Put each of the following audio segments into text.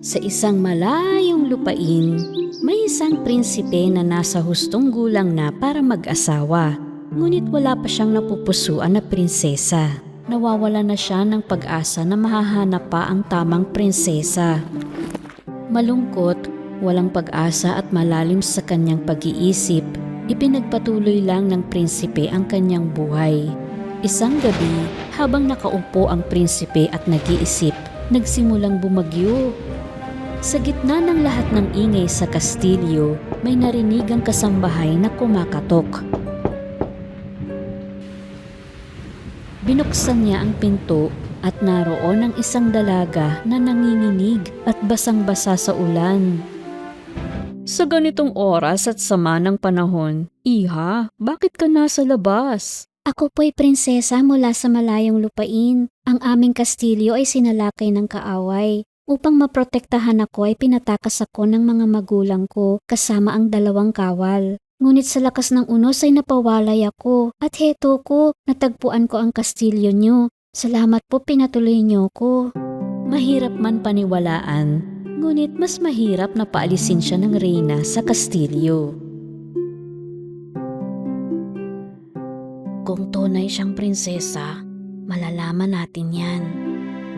Sa isang malayong lupain, may isang prinsipe na nasa hustong gulang na para mag-asawa. Ngunit wala pa siyang napupusuan na prinsesa. Nawawala na siya ng pag-asa na mahahanap pa ang tamang prinsesa. Malungkot, walang pag-asa at malalim sa kanyang pag-iisip, ipinagpatuloy lang ng prinsipe ang kanyang buhay. Isang gabi, habang nakaupo ang prinsipe at nag-iisip, nagsimulang bumagyo. Sa gitna ng lahat ng ingay sa kastilyo, may narinig ang kasambahay na kumakatok. Binuksan niya ang pinto at naroon ang isang dalaga na nanginginig at basang-basa sa ulan. Sa ganitong oras at sama ng panahon, Iha, bakit ka nasa labas? Ako po'y prinsesa mula sa malayong lupain. Ang aming kastilyo ay sinalakay ng kaaway. Upang maprotektahan ako ay pinatakas ako ng mga magulang ko kasama ang dalawang kawal. Ngunit sa lakas ng unos ay napawalay ako at heto ko, natagpuan ko ang kastilyo nyo. Salamat po pinatuloy nyo ko. Mahirap man paniwalaan, ngunit mas mahirap na paalisin siya ng reyna sa kastilyo. Kung tunay siyang prinsesa, malalaman natin yan.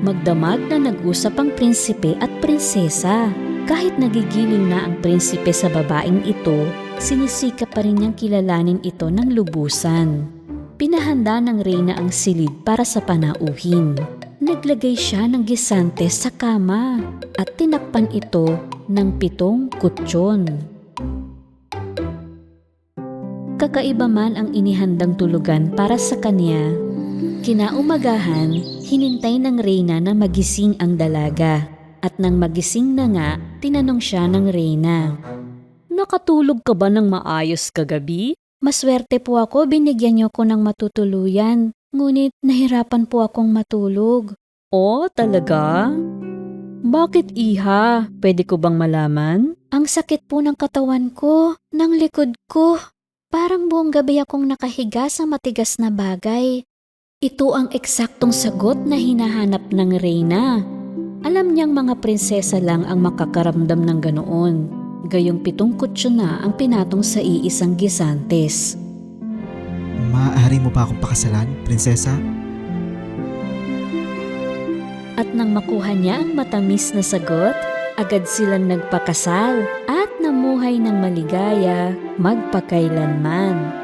Magdamag na nag-usap ang prinsipe at prinsesa. Kahit nagigiling na ang prinsipe sa babaeng ito, sinisika pa rin niyang kilalanin ito ng lubusan. Pinahanda ng reyna ang silid para sa panauhin. Naglagay siya ng gisante sa kama at tinakpan ito ng pitong kutsyon. Kakaiba man ang inihandang tulugan para sa kanya. Kinaumagahan, hinintay ng reyna na magising ang dalaga. At nang magising na nga, tinanong siya ng reyna. Nakatulog ka ba ng maayos kagabi? Maswerte po ako, binigyan niyo ko ng matutuluyan. Ngunit nahirapan po akong matulog. Oh, talaga? Bakit iha? Pwede ko bang malaman? Ang sakit po ng katawan ko, ng likod ko. Parang buong gabi akong nakahiga sa matigas na bagay. Ito ang eksaktong sagot na hinahanap ng reyna. Alam niyang mga prinsesa lang ang makakaramdam ng ganoon. Gayong pitong kutsyo na ang pinatong sa iisang gisantes. Maaari mo pa akong pakasalan, prinsesa? At nang makuha niya ang matamis na sagot, agad silang nagpakasal at namuhay ng maligaya magpakailanman.